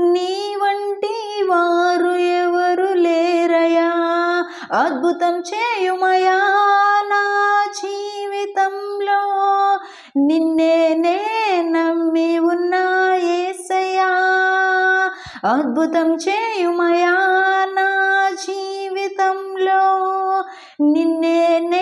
నీ వంటి వారు ఎవరు లేరయా? అద్భుతం చేయుమయా నా జీవితంలో? నిన్నే నే నమ్మి ఉన్నా ఏసయ్యా. అద్భుతం చేయుమయా నా జీవితంలో? నిన్నే నే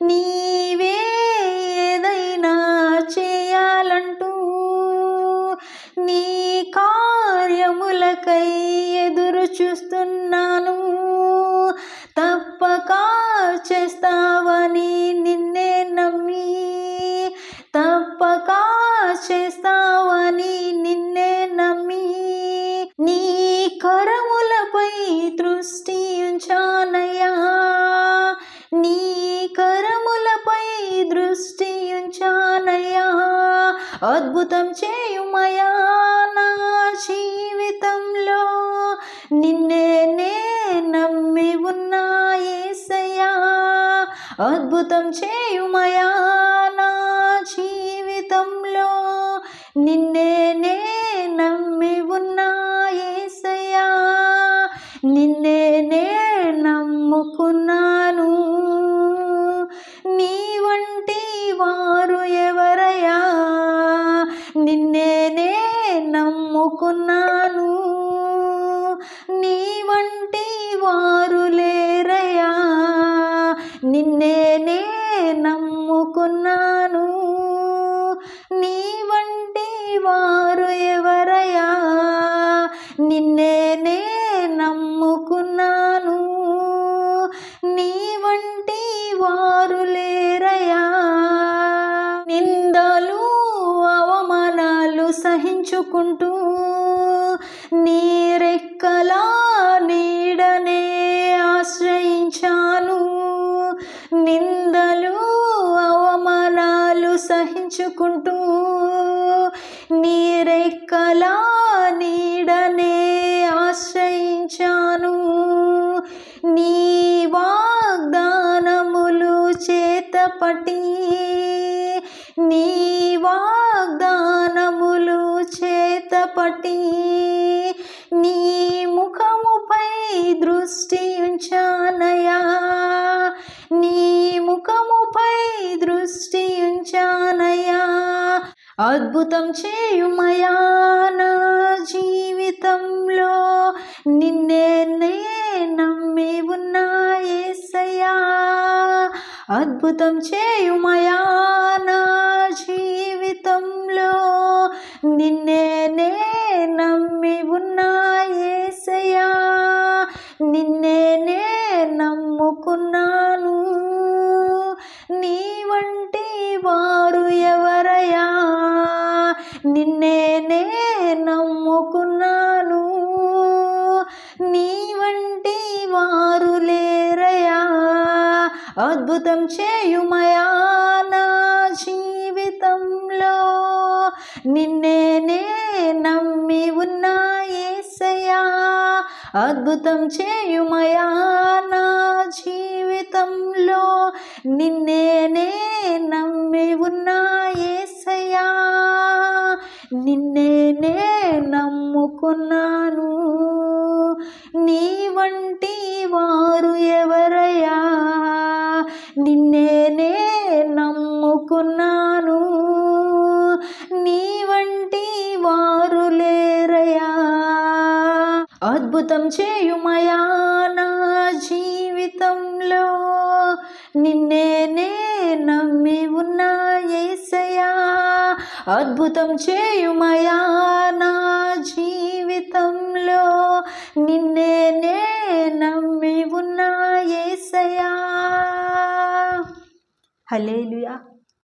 నీవే ఏదైనా చేయాలంటూ నీ కార్యములకై ఎదురు చూస్తున్నా అద్భుతం చేయుమయా నా జీవితంలో. నిన్నేనే నమ్మి ఉన్నా ఏసయ్యా. అద్భుతం చేయుమయా నా జీవితంలో. నిన్నేనే నమ్ముకున్నాను నీ వంటి వారు లేరయా నిన్నేనే నమ్ముకున్నా. పంచుకుంటూ నీరెక్కలా నీడనే ఆశ్రయించాను. నీ వాగ్దానములు చేతపటి నీ వాగ్దానములు చేతపటి నీ ముఖముపై దృష్టి అద్భుతం చేయుమయా నా జీవితంలో? నిన్నే నమ్మి ఉన్నా ఏసయ్యా. అద్భుతం చేయుమయా నా జీవితంలో? నిన్నే వారు లేరయా? అద్భుతం చేయుమయా నా జీవితంలో? నిన్నేనే నమ్మి ఉన్నా ఏసయా అద్భుతం చేయుమయా నా జీవితంలో? నిన్నేనే నమ్మి ఉన్నా ఏసయా నిన్నేనే నమ్ముకున్నాను నిన్నేనే నమ్ముకున్నాను. నీ వంటి వారు లేరయా అద్భుతం చేయుమయా నా జీవితంలో. నిన్నేనే నమ్మి ఉన్నా ఏసయా అద్భుతం చేయుమయా నమ్మి ఉన్నా ఏసయా హలేలుయా